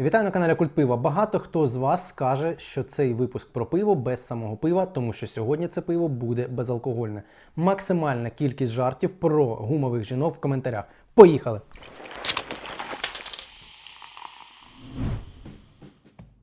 Вітаю на каналі Культ Пива. Багато хто з вас скаже, що цей випуск про пиво без самого пива, тому що сьогодні це пиво буде безалкогольне. Максимальна кількість жартів про гумових жінок в коментарях. Поїхали!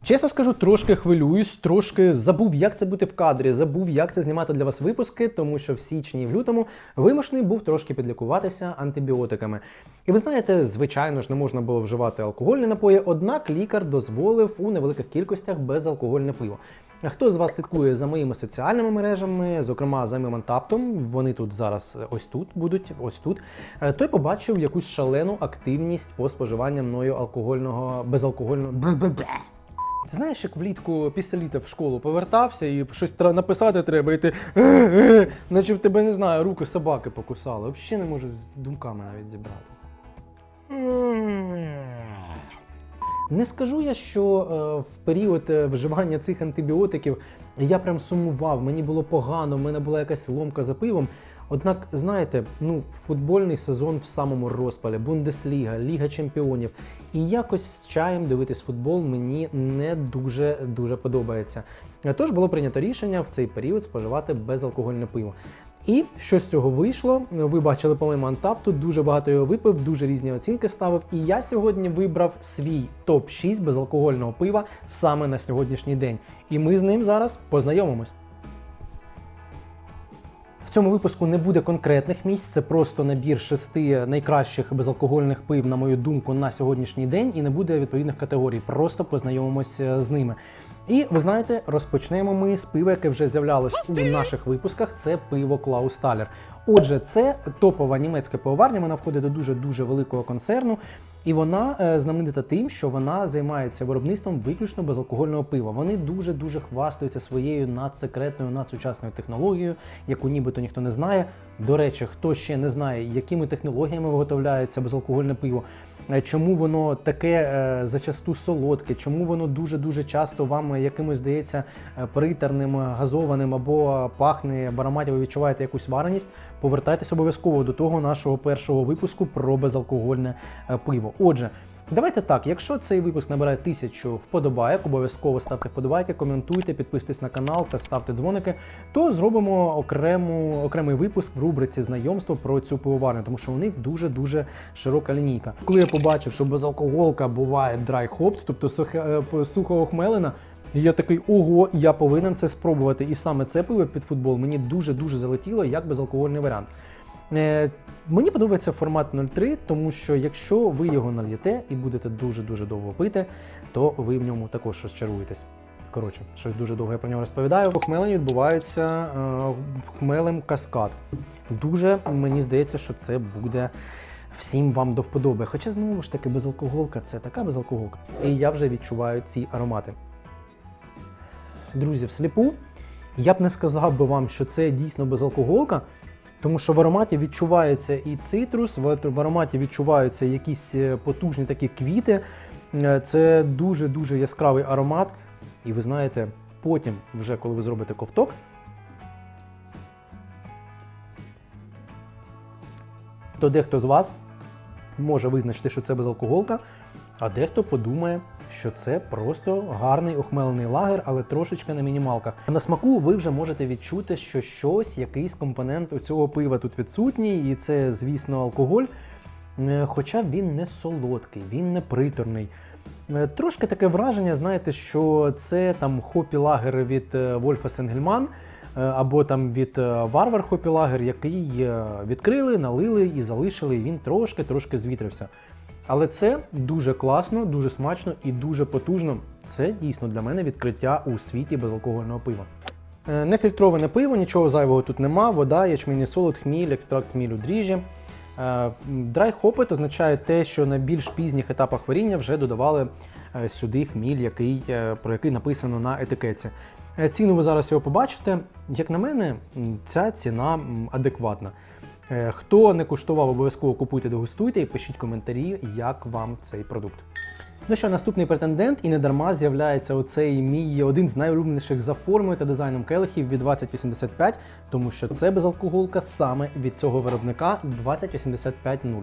Чесно скажу, трошки хвилююсь, трошки забув, як це бути в кадрі, забув, як це знімати для вас випуски, тому що в січні і в лютому вимушений був трошки підлікуватися антибіотиками. І ви знаєте, звичайно ж, не можна було вживати алкогольні напої, однак лікар дозволив у невеликих кількостях безалкогольне пиво. Хто з вас слідкує за моїми соціальними мережами, зокрема за моїм антаптом, вони тут зараз ось тут будуть, ось тут, е, той побачив якусь шалену активність по споживанню мною алкогольного безалкогольного. Ти знаєш, як влітку після літа в школу повертався і щось написати треба, і ти наче в тебе не знаю, руки собаки покусали. Взагалі не можу з думками навіть зібратися. Не скажу я, що е, в період е, вживання цих антибіотиків я прям сумував, мені було погано, в мене була якась ломка за пивом. Однак, знаєте, ну, футбольний сезон в самому розпалі, Бундесліга, Ліга Чемпіонів. І якось з чаєм дивитись футбол мені не дуже дуже подобається. Тож було прийнято рішення в цей період споживати безалкогольне пиво. І що з цього вийшло? Ви бачили по моєму антапту, дуже багато його випив, дуже різні оцінки ставив. І я сьогодні вибрав свій топ-6 безалкогольного пива саме на сьогоднішній день. І ми з ним зараз познайомимось. Цьому випуску не буде конкретних місць, це просто набір шести найкращих безалкогольних пив, на мою думку, на сьогоднішній день, і не буде відповідних категорій. Просто познайомимося з ними. І ви знаєте, розпочнемо ми з пива, яке вже з'являлось у наших випусках. Це пиво Клаус Талер. Отже, це топова німецька пивоварня. Вона входить до дуже дуже великого концерну. І вона е, знаменита тим, що вона займається виробництвом виключно безалкогольного пива. Вони дуже дуже хвастаються своєю надсекретною, надсучасною технологією, яку нібито ніхто не знає. До речі, хто ще не знає, якими технологіями виготовляється безалкогольне пиво, чому воно таке е, зачасту солодке, чому воно дуже дуже часто вам якимось здається е, притерним, газованим або пахне в ароматі, ви відчуваєте якусь вареність. Повертайтесь обов'язково до того нашого першого випуску про безалкогольне е, пиво. Отже. Давайте так, якщо цей випуск набирає тисячу вподобайок, обов'язково ставте вподобайки, коментуйте, підписуйтесь на канал та ставте дзвоники, то зробимо окрему, окремий випуск в рубриці знайомство про цю пивоварню, тому що у них дуже-дуже широка лінійка. Коли я побачив, що безалкоголка буває hopped, тобто е, сухо охмелена, і я такий, ого, я повинен це спробувати. І саме це пиво під футбол мені дуже-дуже залетіло як безалкогольний варіант. Е, Мені подобається формат 0,3, тому що якщо ви його нальєте і будете дуже-дуже довго пити, то ви в ньому також розчаруєтесь. Коротше, щось дуже довго я про нього розповідаю. У хмелені відбувається е, хмелем каскад. Дуже мені здається, що це буде всім вам до вподоби. Хоча знову ж таки безалкоголка це така безалкоголка. І я вже відчуваю ці аромати. Друзі, всліпу я б не сказав би вам, що це дійсно безалкоголка, тому що в ароматі відчувається і цитрус, в ароматі відчуваються якісь е, потужні такі квіти. Е, Це дуже-дуже яскравий аромат. І ви знаєте, потім, вже коли ви зробите ковток, то дехто з вас може визначити, що це безалкоголка, а дехто подумає, що це просто гарний охмелений лагер, але трошечки на мінімалках. На смаку ви вже можете відчути, що щось, якийсь компонент у цього пива тут відсутній, і це, звісно, алкоголь. Е, Хоча він не солодкий, він не приторний. Е, Трошки таке враження, знаєте, що це там хопі-лагер від е, Вольфа Сенгельман або там від Варвар хопі-лагер, який відкрили, налили і залишили, і він трошки-трошки звітрився. Але це дуже класно, дуже смачно і дуже потужно. Це дійсно для мене відкриття у світі безалкогольного пива. Е, Нефільтроване пиво, нічого зайвого тут нема, вода, ячмінний солод, хміль, екстракт хмілю, дріжджі. Драй хопит означає те, що на більш пізніх етапах варіння вже додавали е, сюди хміль, який, е, про який написано на етикетці. Е, Ціну ви зараз його побачите. Як на мене, ця ціна адекватна. Е, Хто не куштував, обов'язково купуйте, дегустуйте і пишіть коментарі, як вам цей продукт. Ну що, наступний претендент, і не дарма з'являється оцей мій один з найулюбленіших за формою та дизайном келихів від 2085, тому що це безалкоголка саме від цього виробника 2085.0.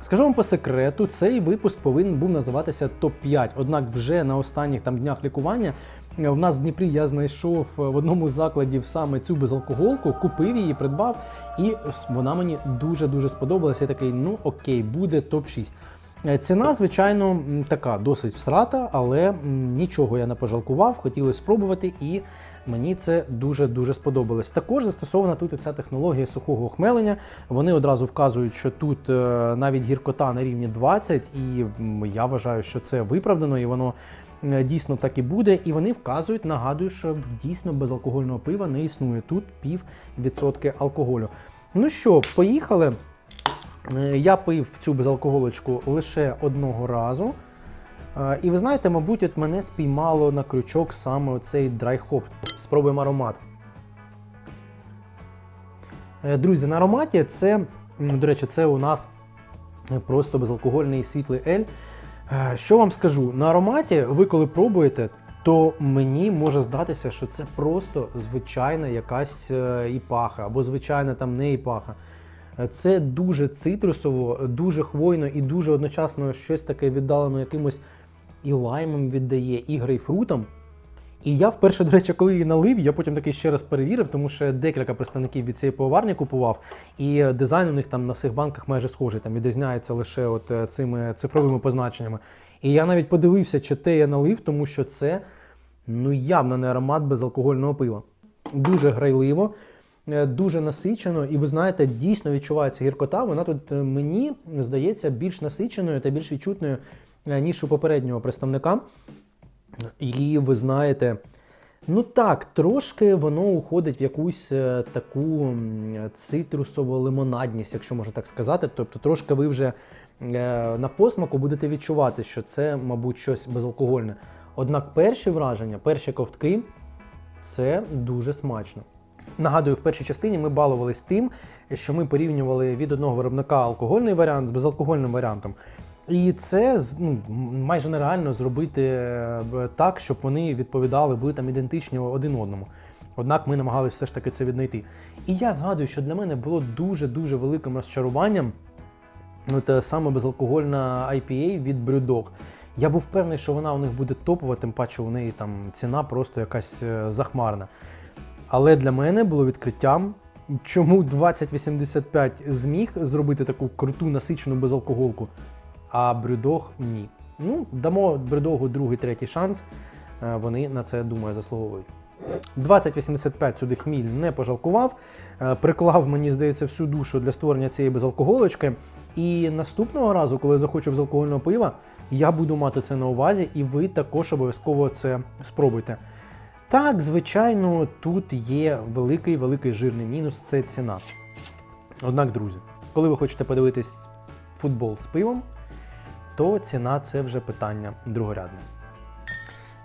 Скажу вам по секрету, цей випуск повинен був називатися топ-5. Однак вже на останніх там днях лікування в нас в Дніпрі я знайшов е, в одному з закладів саме цю безалкоголку, купив її, придбав, і вона мені дуже дуже сподобалася. Я такий, ну окей, буде топ-6. Е, Ціна, звичайно, така досить всрата, але нічого я не пожалкував, хотіли спробувати, і мені це дуже-дуже сподобалось. Також застосована тут ця технологія сухого охмелення. Вони одразу вказують, що тут е, навіть гіркота на рівні 20, і я вважаю, що це виправдано, і воно е, дійсно так і буде. І вони вказують, нагадую, що дійсно безалкогольного пива не існує. Тут пів відсотки алкоголю. Ну що, поїхали. Е, Я пив цю безалкоголочку лише одного разу. Е, І ви знаєте, мабуть, от мене спіймало на крючок саме оцей драйхоп. Спробуємо аромат. Е, Друзі, на ароматі це, до речі, це у нас е, просто безалкогольний світлий ель. Е, Що вам скажу? На ароматі, ви коли пробуєте, то мені може здатися, що це просто звичайна якась е, іпаха, або звичайна там не іпаха. Е, Це дуже цитрусово, дуже хвойно і дуже одночасно щось таке віддалено якимось і лаймом віддає, і грейпфрутом. І я вперше, до речі, коли її налив, я потім таки ще раз перевірив, тому що декілька представників від цієї пивоварні купував, і дизайн у них там на всіх банках майже схожий, там відрізняється лише от е, цими цифровими позначеннями. І я навіть подивився, чи те я налив, тому що це ну явно не аромат безалкогольного пива. Дуже грайливо, е, дуже насичено, і ви знаєте, дійсно відчувається гіркота. Вона тут е, мені здається більш насиченою та більш відчутною, ніж у попереднього представника. І ви знаєте, ну так, трошки воно уходить в якусь е, таку м, цитрусово-лимонадність, якщо можна так сказати. Тобто, трошки ви вже е, на посмаку будете відчувати, що це, мабуть, щось безалкогольне. Однак перші враження, перші ковтки це дуже смачно. Нагадую, в першій частині ми балувались тим, що ми порівнювали від одного виробника алкогольний варіант з безалкогольним варіантом. І це ну, майже нереально зробити е, так, щоб вони відповідали, були там ідентичні один одному. Однак ми намагалися все ж таки це віднайти. І я згадую, що для мене було дуже-дуже великим розчаруванням от, е, саме безалкогольна IPA від Brewdog. Я був впевнений, що вона у них буде топова, тим паче у неї там ціна просто якась е, захмарна. Але для мене було відкриттям, чому 2085 зміг зробити таку круту насичену безалкоголку, а Брюдог ні. Ну, дамо Брюдогу другий, третій шанс. Е, Вони на це, думаю, заслуговують. 2085 сюди хміль не пожалкував, е, приклав, мені здається, всю душу для створення цієї безалкоголочки. І наступного разу, коли захочу безалкогольного пива, я буду мати це на увазі, і ви також обов'язково це спробуйте. Так, звичайно, тут є великий великий жирний мінус це ціна. Однак, друзі, коли ви хочете подивитись футбол з пивом, то ціна це вже питання другорядне.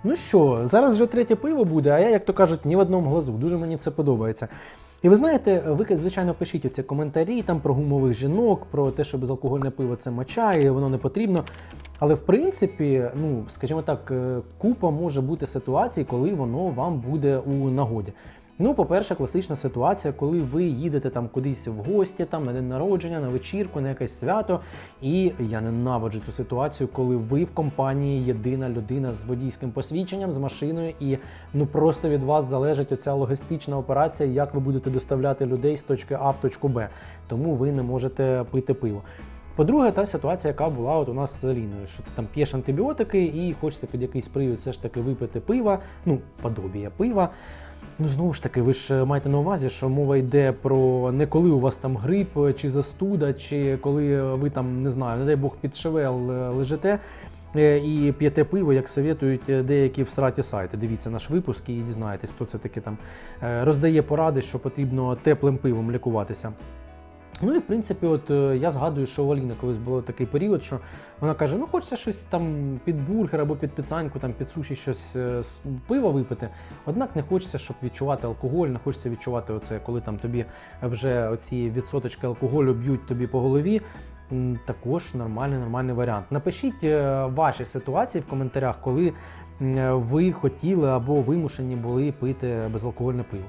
Ну що, зараз вже третє пиво буде, а я, як то кажуть, ні в одному глазу. Дуже мені це подобається. І ви знаєте, ви, звичайно, пишіть оці коментарі там про гумових жінок, про те, що безалкогольне пиво це моча, і воно не потрібно. Але в принципі, ну скажімо так, е, купа може бути ситуацій, коли воно вам буде у нагоді. Ну, по-перше, класична ситуація, коли ви їдете там кудись в гості, там на день народження, на вечірку, на якесь свято. І я ненавиджу цю ситуацію, коли ви в компанії єдина людина з водійським посвідченням, з машиною, і ну просто від вас залежить оця логістична операція, як ви будете доставляти людей з точки А в точку Б. Тому ви не можете пити пиво. По-друге, та ситуація, яка була от у нас з Аліною, що ти там п'єш антибіотики і хочеться під якийсь привід все ж таки випити пива, ну, подобія пива. Ну, знову ж таки, ви ж маєте на увазі, що мова йде про не коли у вас там грип чи застуда, чи коли ви там, не знаю, не дай Бог під шевел е, лежите е, і п'єте пиво, як советують деякі деякі сраті сайти. Дивіться наш випуск і дізнаєтесь, хто це таки там е, роздає поради, що потрібно теплим пивом лікуватися. Ну і в принципі, от е, я згадую, що у Аліни колись було такий період, що вона каже: ну хочеться щось там під бургер або під піцаньку, там під суші щось е, з пива випити. Однак не хочеться, щоб відчувати алкоголь, не хочеться відчувати оце, коли там тобі вже оці відсоточки алкоголю б'ють тобі по голові. Також нормальний, нормальний варіант. Напишіть е, ваші ситуації в коментарях, коли ви хотіли або вимушені були пити безалкогольне пиво.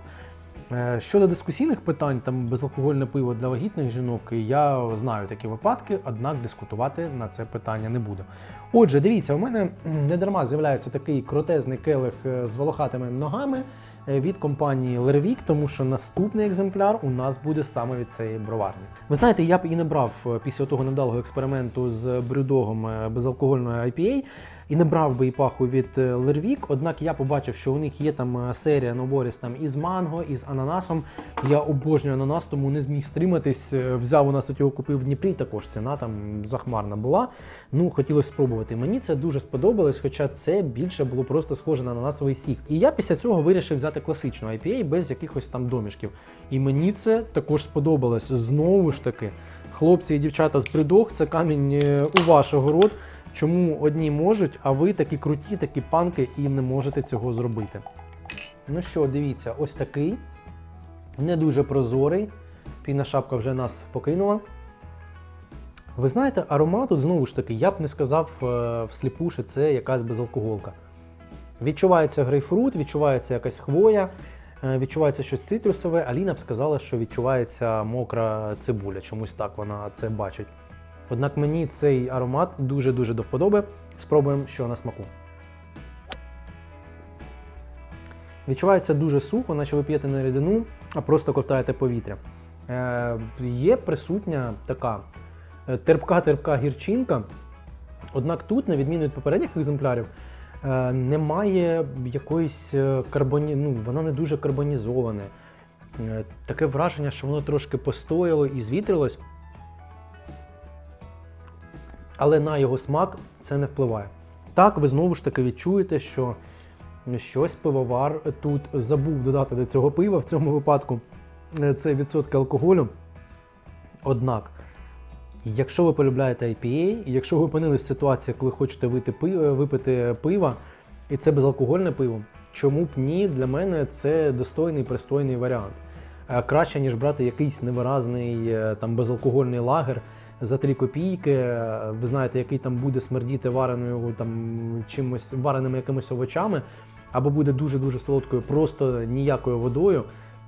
Е, Щодо дискусійних питань, там безалкогольне пиво для вагітних жінок, я знаю такі випадки, однак дискутувати на це питання не буду. Отже, дивіться, у мене не дарма з'являється такий крутезний келих е, з волохатими ногами е, від компанії Лервік, тому що наступний екземпляр у нас буде саме від цієї броварні. Ви знаєте, я б і не брав після того невдалого експерименту з брюдогом безалкогольної IPA, і не брав би і паху від е, Лервік, однак я побачив, що у них є там е, серія наборів там із манго, із ананасом. Я обожнюю ананас, тому не зміг стриматись. е, Взяв у нас тут його купив в Дніпрі. Також ціна там захмарна була. Ну хотілося спробувати. Мені це дуже сподобалось, хоча це більше було просто схоже на ананасовий сік. І я після цього вирішив взяти класичну IPA без якихось там домішків. І мені це також сподобалось. Знову ж таки, хлопці і дівчата з придох, це камінь у ваш огород. Чому одні можуть, а ви такі круті, такі панки і не можете цього зробити? Ну що, дивіться, ось такий. Не дуже прозорий. Піна шапка вже нас покинула. Ви знаєте, аромат тут знову ж таки, я б не сказав е, всліпу, що це якась безалкоголка. Відчувається грейпфрут, відчувається якась хвоя, е, відчувається щось цитрусове. Аліна б сказала, що відчувається мокра цибуля. Чомусь так вона це бачить. Однак мені цей аромат дуже-дуже до вподоби. Спробуємо, що на смаку. Відчувається дуже сухо, наче ви п'єте не рідину, а просто ковтаєте повітря. Е, є присутня така е, терпка-терпка гірчинка. Однак тут, на відміну від попередніх екземплярів, е, немає якоїсь е, карбоні... ну, воно не дуже карбонізоване. Е, таке враження, що воно трошки постояло і звітрилось. Але на його смак це не впливає. Так, ви знову ж таки відчуєте, що щось пивовар тут забув додати до цього пива. В цьому випадку е, це відсотки алкоголю. Однак, якщо ви полюбляєте IPA, якщо ви опинились в ситуації, коли хочете пиво, випити пива, і це безалкогольне пиво, чому б ні? Для мене це достойний, пристойний варіант. Е, Краще, ніж брати якийсь невиразний е, там безалкогольний лагер за 3 копійки. Ви знаєте, який там буде смердіти вареною там чимось вареними якимись овочами, або буде дуже-дуже солодкою, просто ніякою водою.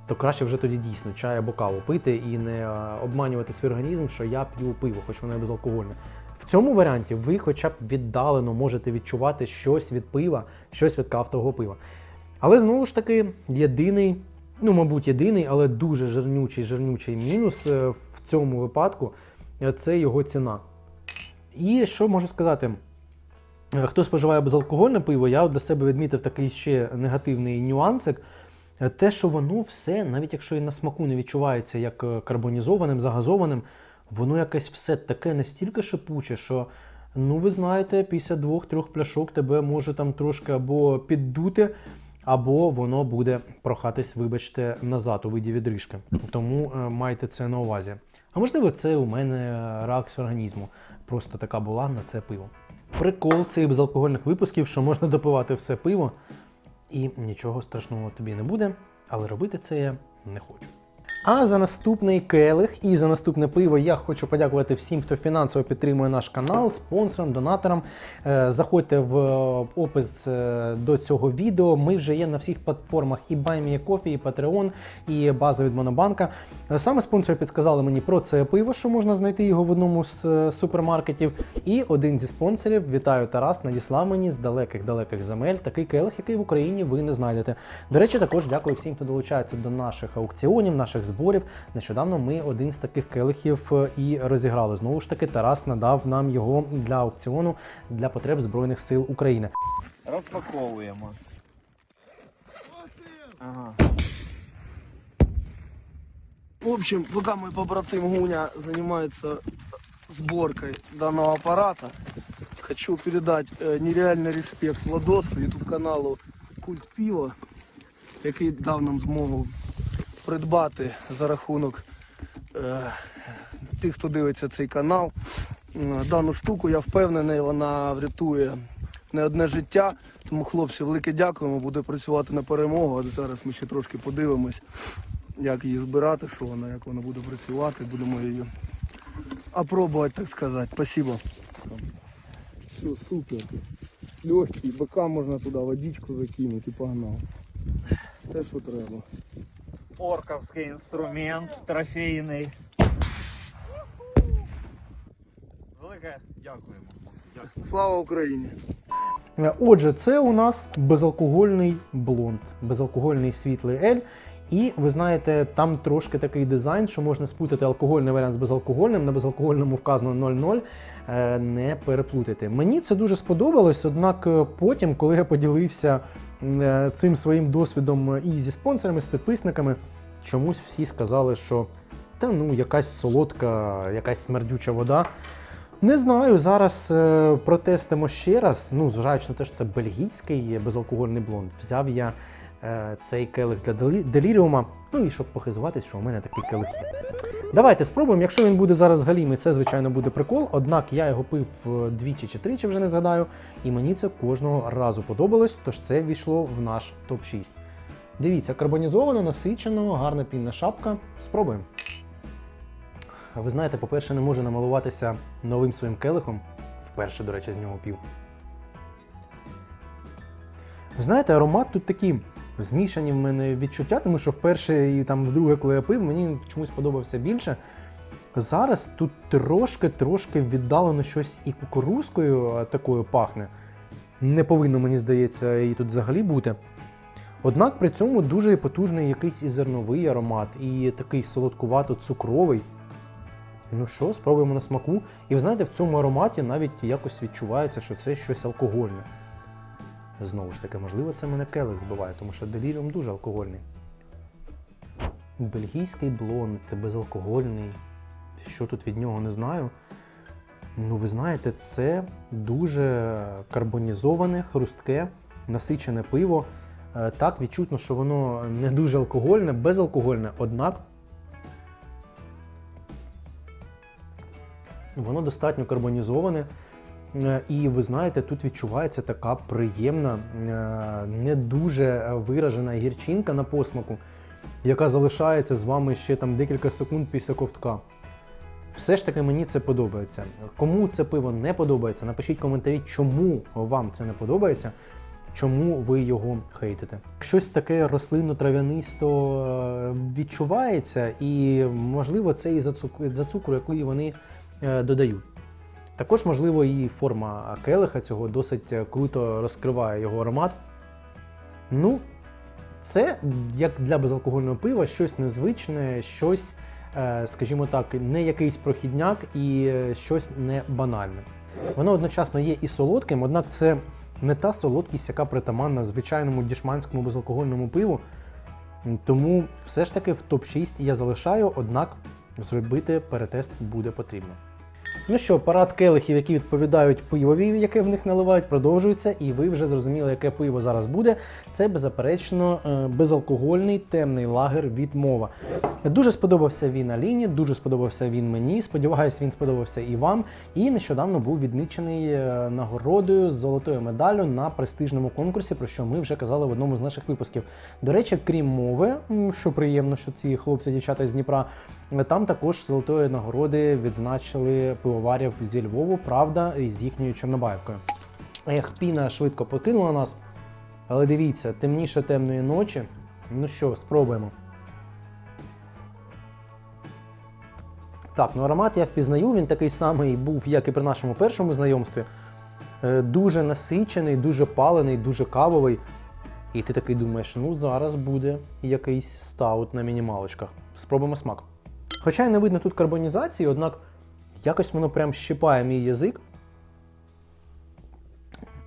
То краще вже тоді дійсно чай або каву пити і не е, обманювати свій організм, що я п'ю пиво, хоч воно і безалкогольне. В цьому варіанті ви хоча б віддалено можете відчувати щось від пива, щось від крафтового пива. Але знову ж таки, єдиний, ну, мабуть, єдиний, але дуже жирнючий жирнючий мінус е, в цьому випадку це його ціна. І що можу сказати? Е, Хто споживає безалкогольне пиво, я для себе відмітив такий ще негативний нюансик. Е, Те, що воно все, навіть якщо і на смаку не відчувається як е, карбонізованим, загазованим, воно якесь все таке настільки шипуче, що, ну ви знаєте, після двох-трьох пляшок тебе може там трошки або піддути, або воно буде прохатись, вибачте, назад у виді відрижки. Тому майте це на увазі. А можливо, це у мене е, реакція організму. Просто така була на це пиво. Прикол цих безалкогольних випусків, що можна допивати все пиво, і нічого страшного тобі не буде, але робити це я не хочу. А за наступний келих і за наступне пиво я хочу подякувати всім, хто фінансово підтримує наш канал, спонсорам, донаторам. Е, Заходьте в опис е, до цього відео. Ми вже є на всіх платформах і BuyMeACoffee, і Patreon, і база від Монобанка. Е, Саме спонсори підказали мені про це пиво, що можна знайти його в одному з е, супермаркетів. І один зі спонсорів, вітаю Тарас, надіслав мені з далеких-далеких земель такий келих, який в Україні ви не знайдете. До речі, також дякую всім, хто долучається до наших аукціонів, наших зборів. Нещодавно ми один з таких келихів е, і розіграли. Знову ж таки, Тарас надав нам його для аукціону для потреб Збройних сил України. Розпаковуємо. Ага. В общем, пока мой побратим Гуня занимается сборкой данного аппарата, хочу передать э, нереальный респект Владосу, ютуб каналу Культ Піва, який дав нам змогу придбати за рахунок е, тих, хто дивиться цей канал. Дану штуку, я впевнений, вона врятує не одне життя. Тому, хлопці, велике дякуємо, буде працювати на перемогу. А зараз ми ще трошки подивимось, як її збирати, що вона, як вона буде працювати. Будемо її опробувати, так сказати. Спасибо. Все, супер. Легкий, бика можна туди водичку закинути і погнав. Те, що треба. Орковський інструмент трофейний. Велике дякуємо. Дякую. Слава Україні! Е, Отже, це у нас безалкогольний блонд, безалкогольний світлий ель. І ви знаєте, там трошки такий дизайн, що можна спутати алкогольний варіант з безалкогольним. На безалкогольному вказано 0,0. Е, Не переплутайте. Мені це дуже сподобалось, однак е, потім, коли я поділився цим своїм досвідом і зі спонсорами, з підписниками, чомусь всі сказали, що та ну якась солодка, якась смердюча вода. Не знаю, зараз е, протестимо ще раз. Ну, зважаючи на те, що це бельгійський безалкогольний блонд. Взяв я е, цей келих для деліріума. Ну і щоб похизуватись, що у мене такий келих є. Давайте спробуємо. Якщо він буде зараз галімий, це звичайно буде прикол. Однак я його пив е, двічі чи тричі, вже не згадаю, і мені це кожного разу подобалось, тож це війшло в наш топ-6. Дивіться, карбонізовано, насичено, гарна пінна шапка. Спробуємо. Ви знаєте, по-перше, не можу намалуватися новим своїм келихом. Вперше, до речі, з нього пів. Ви знаєте, аромат тут такі змішані в мене відчуття, тому що вперше і там вдруге, коли я пив, мені чомусь подобався більше. Зараз тут трошки-трошки віддалено щось і кукурузкою такою пахне. Не повинно, мені здається, її тут взагалі бути. Однак при цьому дуже потужний якийсь і зерновий аромат, і такий солодкувато-цукровий. Ну що, спробуємо на смаку. І ви знаєте, в цьому ароматі навіть якось відчувається, що це щось алкогольне. Знову ж таки, можливо, це мене келих збиває, тому що деліріум дуже алкогольний. Бельгійський блонд, безалкогольний. Що тут від нього не знаю. Ну, ви знаєте, це дуже карбонізоване, хрустке, насичене пиво. Е, Так, відчутно, що воно не дуже алкогольне, безалкогольне, однак Воно достатньо карбонізоване. Е, І ви знаєте, тут відчувається така приємна, е, не дуже виражена гірчинка на посмаку, яка залишається з вами ще там декілька секунд після ковтка. Все ж таки мені це подобається. Кому це пиво не подобається, напишіть коментарі, чому вам це не подобається, чому ви його хейтите. Щось таке рослинно-трав'янисто е, відчувається, і можливо це і за цукру, який вони додають. Також, можливо, і форма келиха цього досить е, круто розкриває його аромат. Ну, це як для безалкогольного пива щось незвичне, щось, е, скажімо так, не якийсь прохідняк і е, щось не банальне. Воно одночасно є і солодким, однак це не та солодкість, яка притаманна звичайному дішманському безалкогольному пиву. Тому все ж таки в топ-6 я залишаю, однак зробити перетест буде потрібно. Ну що, парад келихів, які відповідають пивові, яке в них наливають, продовжується, і ви вже зрозуміли, яке пиво зараз буде. Це беззаперечно е, безалкогольний темний лагер від мова. Дуже сподобався він Аліні, дуже сподобався він мені. Сподіваюсь, він сподобався і вам. І нещодавно був відмічений е, нагородою з золотою медаллю на престижному конкурсі, про що ми вже казали в одному з наших випусків. До речі, крім мови, що приємно, що ці хлопці, дівчата з Дніпра, там також золотої нагороди відзначили пивоварів зі Львову, правда, з їхньою Чорнобаївкою. Ех, піна швидко покинула нас. Але дивіться, темніше темної ночі. Ну що, спробуємо. Так, ну аромат я впізнаю, він такий самий був, як і при нашому першому знайомстві. Е, Дуже насичений, дуже палений, дуже кавовий. І ти такий думаєш, ну зараз буде якийсь стаут на мінімалочках. Спробуємо смак. Хоча й не видно тут карбонізації, однак якось воно прям щипає мій язик.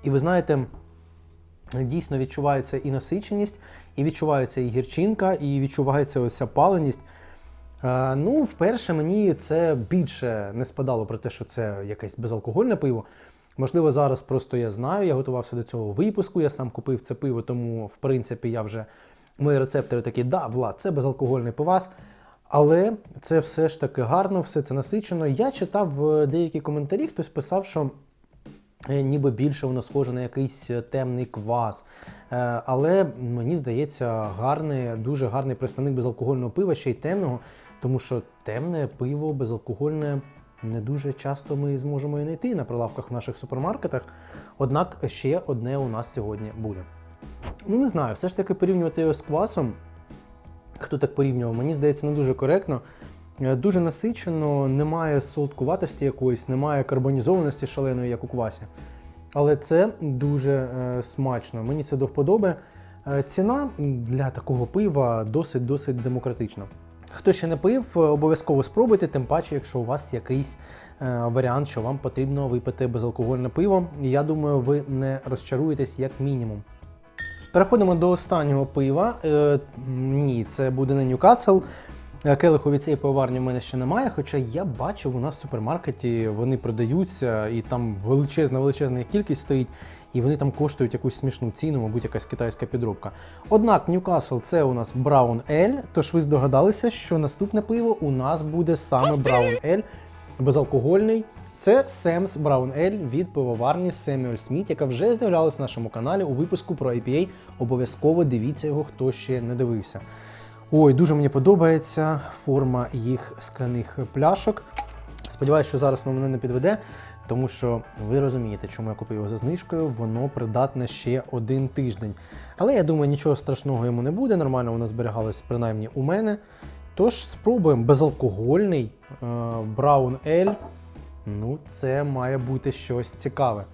І ви знаєте, дійсно відчувається і насиченість, і відчувається і гірчинка, і відчувається ось ця паленість. Е, ну, вперше мені це більше не спадало про те, що це якесь безалкогольне пиво. Можливо, зараз просто я знаю, я готувався до цього випуску, я сам купив це пиво, тому в принципі я вже мої рецептори такі, да, Влад, це безалкогольний пивас. Але це все ж таки гарно, все це насичено. Я читав е, деякі коментарі, хтось писав, що е, ніби більше воно схоже на якийсь е, темний квас. Але мені здається, гарний, дуже гарний представник безалкогольного пива, ще й темного, тому що темне пиво безалкогольне не дуже часто ми зможемо і знайти на прилавках в наших супермаркетах. Однак ще одне у нас сьогодні буде. Ну, не знаю, все ж таки порівнювати його з квасом. Хто так порівнював, мені здається, не дуже коректно. Е, Дуже насичено, немає солодкуватості якоїсь, немає карбонізованості шаленої, як у квасі. Але це дуже е, смачно. Мені це до вподоби. Е, ціна для такого пива досить-досить демократична. Хто ще не пив, обов'язково спробуйте, тим паче, якщо у вас якийсь варіант, що вам потрібно випити безалкогольне пиво. Я думаю, ви не розчаруєтесь як мінімум. Переходимо до останнього пива. Е, ні, це буде не Ньюкасл. Е, Келиху від цієї пивоварні в мене ще немає, хоча я бачив у нас в супермаркеті, вони продаються, і там величезна величезна кількість стоїть, і вони там коштують якусь смішну ціну, мабуть, якась китайська підробка. Однак Ньюкасл це у нас Brown Ale, тож ви здогадалися, що наступне пиво у нас буде саме Brown Ale, безалкогольний. Це Sam's Brown Ale від пивоварні Samuel Smith, яка вже з'являлась на нашому каналі у випуску про IPA. Обов'язково дивіться його, хто ще не дивився. Ой, дуже мені подобається форма їх скляних пляшок. Сподіваюсь, що зараз воно мене не підведе, тому що ви розумієте, чому я купив його за знижкою, воно придатне ще один тиждень. Але я думаю, нічого страшного йому не буде. Нормально воно зберігалось принаймні у мене. Тож спробуємо безалкогольний е, Brown Ale. Ну, це має бути щось цікаве.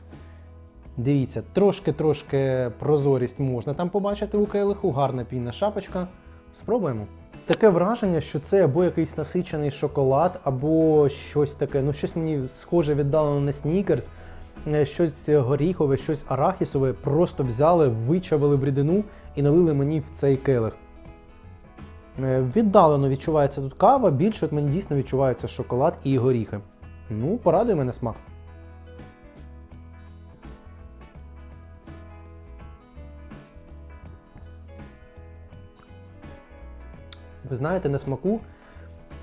Дивіться, трошки-трошки прозорість можна там побачити у келиху, гарна пінна шапочка. Спробуємо. Таке враження, що це або якийсь насичений шоколад, або щось таке, ну щось мені схоже віддалено на снікерс, щось горіхове, щось арахісове. Просто взяли, вичавили в рідину і налили мені в цей келих. Е, Віддалено відчувається тут кава, більше от мені дійсно відчувається шоколад і горіхи. Ну, порадує мене смак. Ви знаєте, на смаку,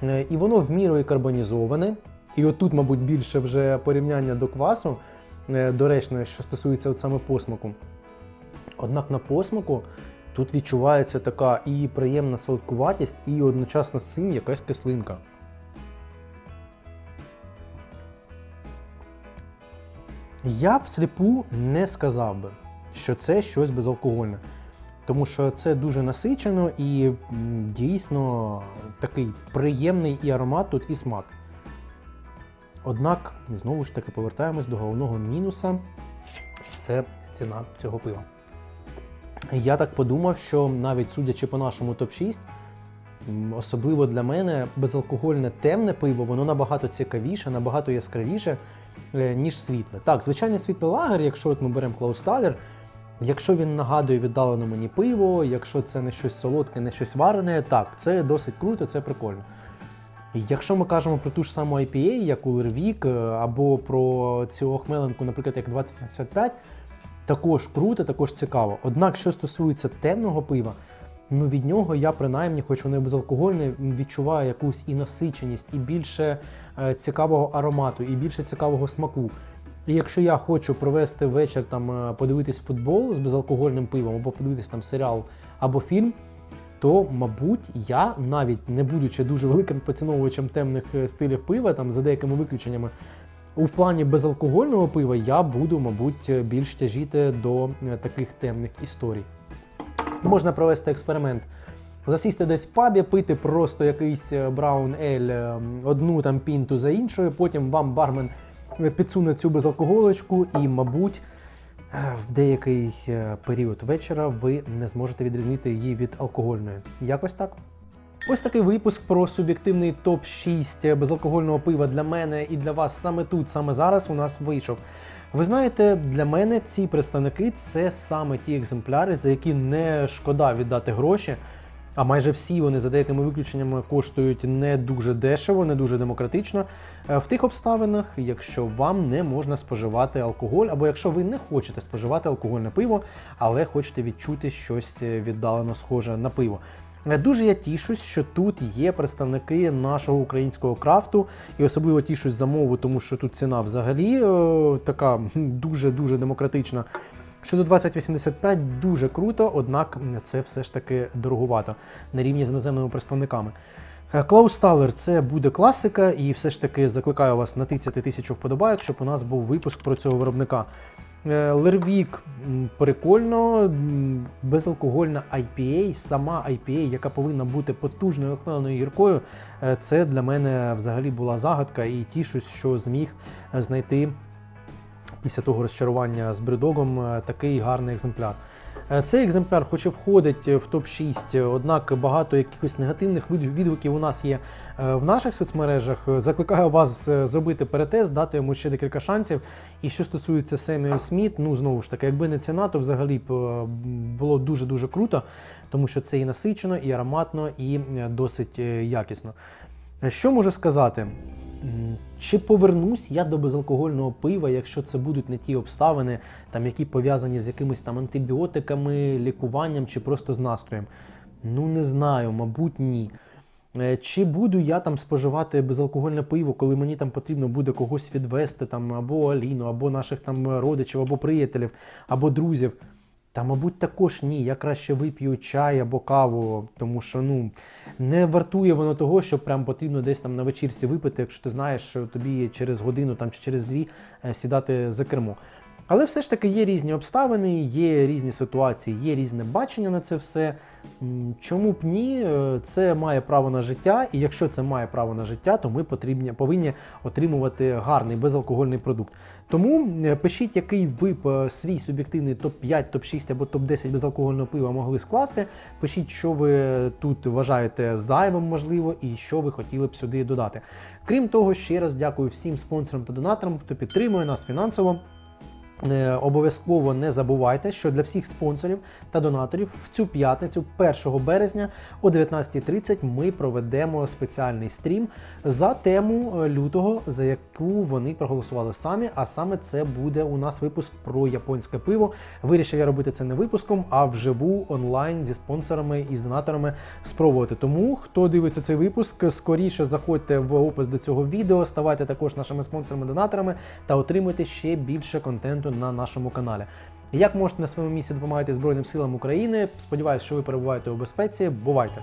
е, і воно в міру і карбонізоване. І отут, мабуть, більше вже порівняння до квасу, е, доречно, що стосується от саме посмаку. Однак на посмаку тут відчувається така і приємна солодкуватість, і одночасно з цим якась кислинка. Я всліпу не сказав би, що це щось безалкогольне. Тому що це дуже насичено і дійсно такий приємний і аромат тут, і смак. Однак, знову ж таки, повертаємось до головного мінуса це ціна цього пива. Я так подумав, що навіть судячи по нашому топ-6, м, особливо для мене, безалкогольне темне пиво, воно набагато цікавіше, набагато яскравіше, е, ніж світле. Так, звичайний світлий лагер, якщо от ми беремо Клаусталер, Якщо він нагадує віддалено мені пиво, якщо це не щось солодке, не щось варене, так, це досить круто, це прикольно. Якщо ми кажемо про ту ж саму IPA, як Лервік, або про цю охмеленку, наприклад, як 2075, також круто, також цікаво. Однак, що стосується темного пива, ну від нього я принаймні, хоч воно і безалкогольне, відчуваю якусь і насиченість, і більше е, цікавого аромату, і більше цікавого смаку. І якщо я хочу провести вечір там е, подивитись футбол з безалкогольним пивом, або подивитись там серіал або фільм, то, мабуть, я навіть не будучи дуже великим поціновувачем темних е, стилів пива, там за деякими виключеннями, у плані безалкогольного пива я буду, мабуть, більш тяжіти до таких темних історій. Можна провести експеримент. Засісти десь в пабі, пити просто якийсь е, Ale, е, одну там пінту за іншою, потім вам бармен підсуне цю безалкоголочку, і, мабуть, е, в деякий е, період вечора ви не зможете відрізнити її від алкогольної. Якось так. Ось такий випуск про суб'єктивний топ-6 безалкогольного пива для мене і для вас саме тут, саме зараз у нас вийшов. Ви знаєте, для мене ці представники це саме ті екземпляри, за які не шкода віддати гроші. А майже всі вони за деякими виключеннями коштують не дуже дешево, не дуже демократично. Е, В тих обставинах, якщо вам не можна споживати алкоголь, або якщо ви не хочете споживати алкогольне пиво, але хочете відчути щось е, віддалено схоже на пиво. Е, Дуже я тішусь, що тут є представники нашого українського крафту, і особливо тішусь за мову, тому що тут ціна взагалі е, така дуже дуже демократична. Щодо 2085 дуже круто, однак це все ж таки дороговато на рівні з іноземними представниками. Е, Клаус Талер це буде класика, і все ж таки закликаю вас натицяти тисячу вподобайок, щоб у нас був випуск про цього виробника. Е, Лервік прикольно, безалкогольна IPA, сама IPA, яка повинна бути потужною хмельною гіркою. е, Це для мене взагалі була загадка, і тішусь, що зміг е, знайти після того розчарування з бридогом такий гарний екземпляр. Е, Цей екземпляр, хоч і входить в топ-6, однак багато якихось негативних відгуків у нас є е, в наших соцмережах. Закликаю вас е, зробити перетест, дати йому ще декілька шансів. І що стосується Семюель Сміт, ну знову ж таки, якби не ціна, то взагалі б е, було дуже дуже круто, тому що це і насичено, і ароматно, і е, досить е, якісно. Е, Що можу сказати? Чи повернусь я до безалкогольного пива, якщо це будуть не ті обставини, там, які пов'язані з якимись там антибіотиками, лікуванням чи просто з настроєм? Ну не знаю, мабуть, ні. Е, Чи буду я там споживати безалкогольне пиво, коли мені там потрібно буде когось відвести, там або Аліну, або наших там родичів, або приятелів, або друзів? Та, мабуть, також ні. Я краще вип'ю чай або каву, тому що ну не вартує воно того, що прям потрібно десь там на вечірці випити, якщо ти знаєш, що тобі через годину там чи через дві е, сідати за кермо. Але все ж таки є різні обставини, є різні ситуації, є різне бачення на це все. Чому б ні? Е, Це має право на життя, і якщо це має право на життя, то ми потрібні, повинні отримувати гарний безалкогольний продукт. Тому е, пишіть, який ви е, свій суб'єктивний топ-5, топ-6 або топ-10 безалкогольного пива могли скласти. Пишіть, що ви тут вважаєте зайвим, можливо, і що ви хотіли б сюди додати. Крім того, ще раз дякую всім спонсорам та донаторам, хто підтримує нас фінансово. Е, Обов'язково не забувайте, що для всіх спонсорів та донаторів в цю п'ятницю, 1 березня о 19.30 ми проведемо спеціальний стрім за тему е, лютого, за яку вони проголосували самі. А саме це буде у нас випуск про японське пиво. Вирішив я робити це не випуском, а вживу онлайн зі спонсорами і з донаторами спробувати. Тому хто дивиться цей випуск, скоріше заходьте в опис до цього відео, ставайте також нашими спонсорами-донаторами та отримуйте ще більше контенту на нашому каналі. Як можете на своєму місці допомагати Збройним силам України? Сподіваюсь, що ви перебуваєте у безпеці. Бувайте!